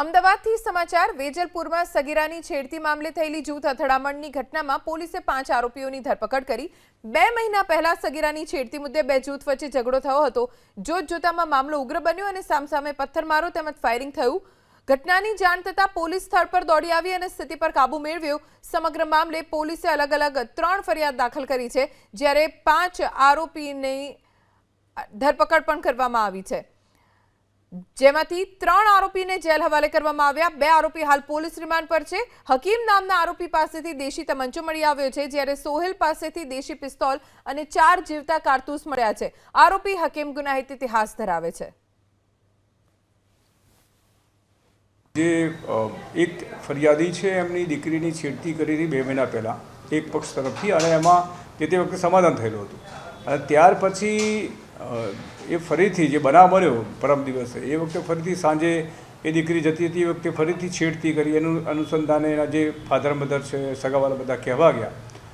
અમદાવાદથી સમાચાર, વેજલપુરમાં સગીરાની છેડતી મામલે થયેલી જૂથ અથડામણની ઘટનામાં પોલીસે પાંચ આરોપીઓની ધરપકડ કરી. બે મહિના પહેલા સગીરાની છેડતી મુદ્દે બે જૂથ વચ્ચે ઝઘડો થયો હતો. જોત જોતામાં મામલો ઉગ્ર બન્યો અને સામસામે પથ્થરમારો તેમજ ફાયરિંગ થયું. ઘટનાની જાણ થતાં પોલીસ સ્થળ પર દોડી આવી અને સ્થિતિ પર કાબુ મેળવ્યો. સમગ્ર મામલે પોલીસે અલગ અલગ ત્રણ ફરિયાદ દાખલ કરી છે, જ્યારે પાંચ આરોપીની ધરપકડ પણ કરવામાં આવી છે. જેમાંથી ત્રણ આરોપીને જેલ હવાલે કરવામાં આવ્યા. બે આરોપી હાલ પોલીસ રિમાન્ડ પર છે. હકીમ નામના આરોપી પાસેથી દેશી તમંચો મળી આવ્યો છે, જ્યારે સોહેલ પાસેથી દેશી પિસ્તોલ અને ચાર જીવતા કારતૂસ મળ્યા છે. આરોપી હકીમ ગુનાહિત ઇતિહાસ ધરાવે છે. જે એક ફરિયાદી છે, એમની દીકરીની છેડતી કરી બે મહિના પહેલાં. એક પક્ષ તરફથી અને એમાં જે તે વખતે સમાધાન થયેલું હતું. અને ત્યાર પછી એ ફરીથી જે બનાવ બન્યો પરમ દિવસે, એ વખતે ફરીથી સાંજે એ દીકરી જતી હતી, એ વખતે ફરીથી છેડતી કરી, એનું અનુસંધાને એના જે ફાધર મધર છે, સગાવાલા બધા કહેવા ગયા.